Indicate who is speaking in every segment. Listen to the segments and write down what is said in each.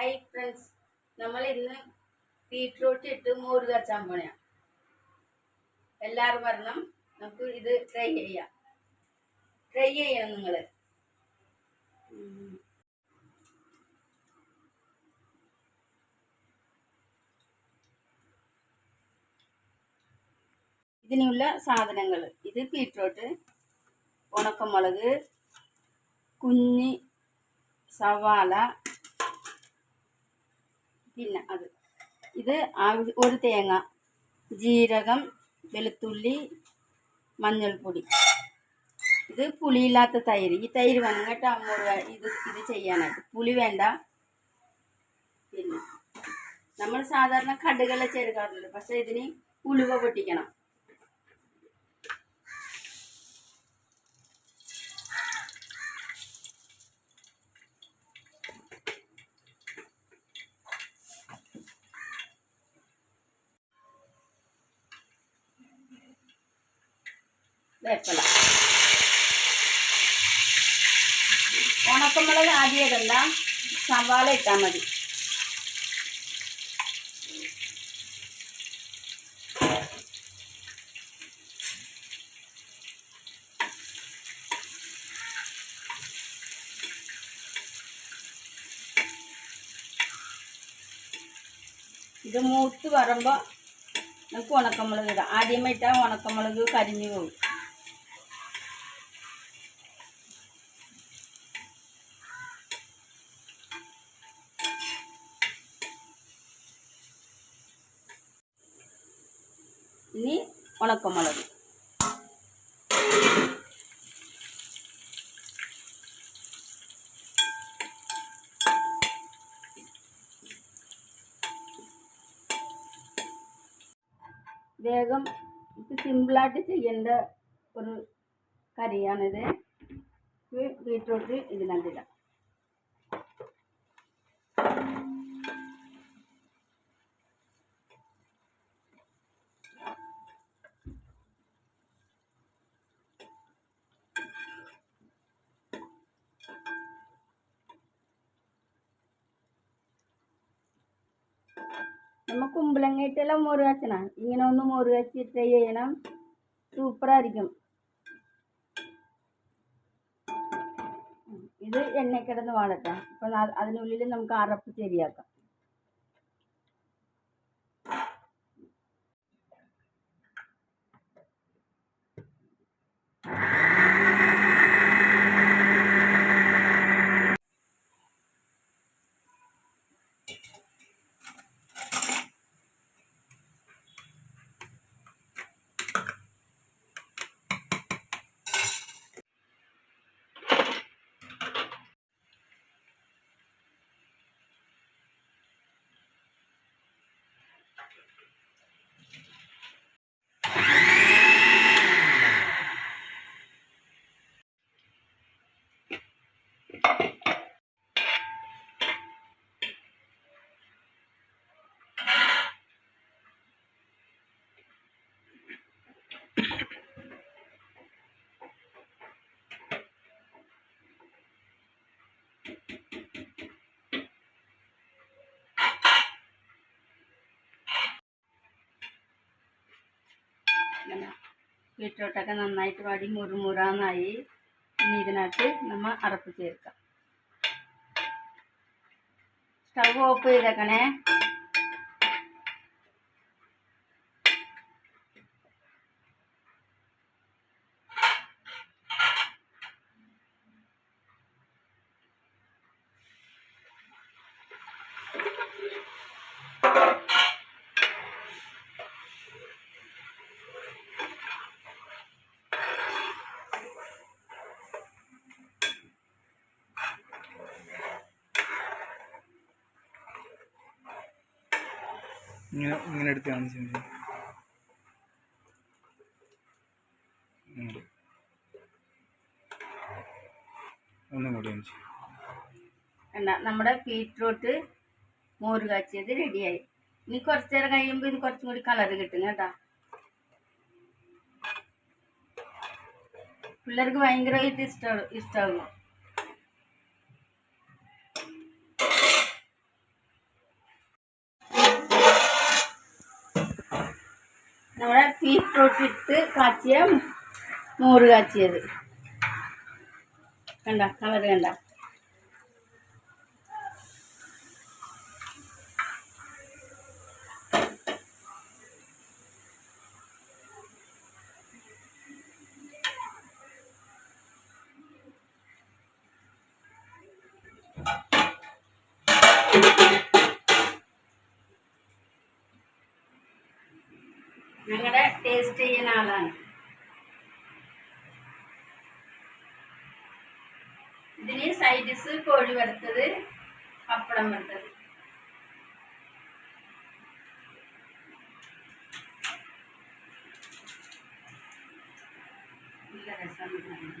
Speaker 1: Hi friends നമ്മൾ ഇന്ന് beetroot ഇട്ട് മോര് കാച്ചാൻ പോണയാ. എല്ലാവരും വരണം. നമുക്ക് ഇത് ട്രൈ ചെയ്യാം. ട്രൈ ചെയ്യണം നിങ്ങൾ ഇതിനുള്ള സാധനങ്ങൾ ഇത് ബീട്രൂട്ട് ഉണക്കമുളക് കുഞ്ഞി സവാള പിന്നെ അത്. ഇത് ഒരു തേങ്ങ ജീരകം വെളുത്തുള്ളി മഞ്ഞൾപ്പൊടി. ഇത് പുളിയില്ലാത്ത തൈര്. ഈ തൈര് വേണം കേട്ടോ ഇത് ഇത് ചെയ്യാനായിട്ട്. പുളി വേണ്ട. പിന്നെ നമ്മൾ സാധാരണ കടുകളെ ചേർക്കാറുണ്ട് പക്ഷേ ഇതിന് ഉലുവ പൊട്ടിക്കണം. വേപ്പല ഉണക്കമുളക് ആദ്യം ഇടണ്ട. സവാള ഇട്ടാൽ മതി. ഇത് മൂത്ത് വരുമ്പോൾ നമുക്ക് ഉണക്കമുളക് ഇടാം. ആദ്യമേ ഉണക്കമുളക് കരിഞ്ഞു പോകും. ഇനി ഉണക്കമുളക്. വേഗം സിമ്പിളായിട്ട് ചെയ്യേണ്ട ഒരു കറിയാണിത്. ബീട്രൂട്ട് ഇതിനകത്തിടാം. നമ്മ കുമ്പളങ്ങയിട്ടെല്ലാം മോര് കാച്ചണ. ഇങ്ങനെ ഒന്ന് മോര് കാച്ചി ട്രൈ ചെയ്യണം. സൂപ്പറായിരിക്കും ഇത് എണ്ണ കിടന്ന് വാടട്ടെ അപ്പം അതിനുള്ളിൽ നമുക്ക് അറപ്പ് ശരിയാക്കാം. బీట్రూట్ ఒక నన్నైట్ వాడి మురు మురానాయి నీదినట్టు నమ్మ అరపు చేరుక స్టవ్ ఓపు ఇదకనే Thank you.
Speaker 2: ഇങ്ങനെ ഇങ്ങനെ എടുത്ത് കാണിച്ചു ഒന്നും കൂടി
Speaker 1: എന്നാ നമ്മുടെ ബീറ്റ്റൂട്ട് മോര് കാച്ചിയത് റെഡിയായി ഇനി കുറച്ച് നേരം കഴിയുമ്പോൾ ഇത് കുറച്ചും കൂടി കളർ കിട്ടും കേട്ടാ. പിള്ളേർക്ക് ഭയങ്കരമായിട്ട് ഇഷ്ടം ഇഷ്ടമാകും ബീട്രൂട്ട് ഇട്ട് കാച്ചിയ മോര് കാച്ചിയത്. കണ്ട? കളർ കണ്ട? ടേസ്റ്റ് ചെയ്യുന്ന ആളാണ്. ഇതിന് സൈഡ് ഡിഷ് കോഴി വറുത്തത് പപ്പടം വറുത്തത്. നല്ല രസമാണ്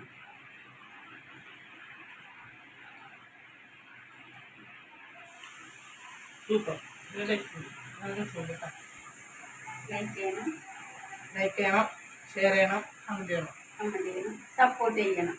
Speaker 3: സൂപ്പർ നല്ല സൂപ്പർ
Speaker 1: ലൈക്ക് ചെയ്യണം
Speaker 3: ലൈക്ക് ചെയ്യണം ഷെയർ ചെയ്യണം കമന്റ് ചെയ്യണം.
Speaker 1: ചെയ്യണം സപ്പോർട്ട് ചെയ്യണം.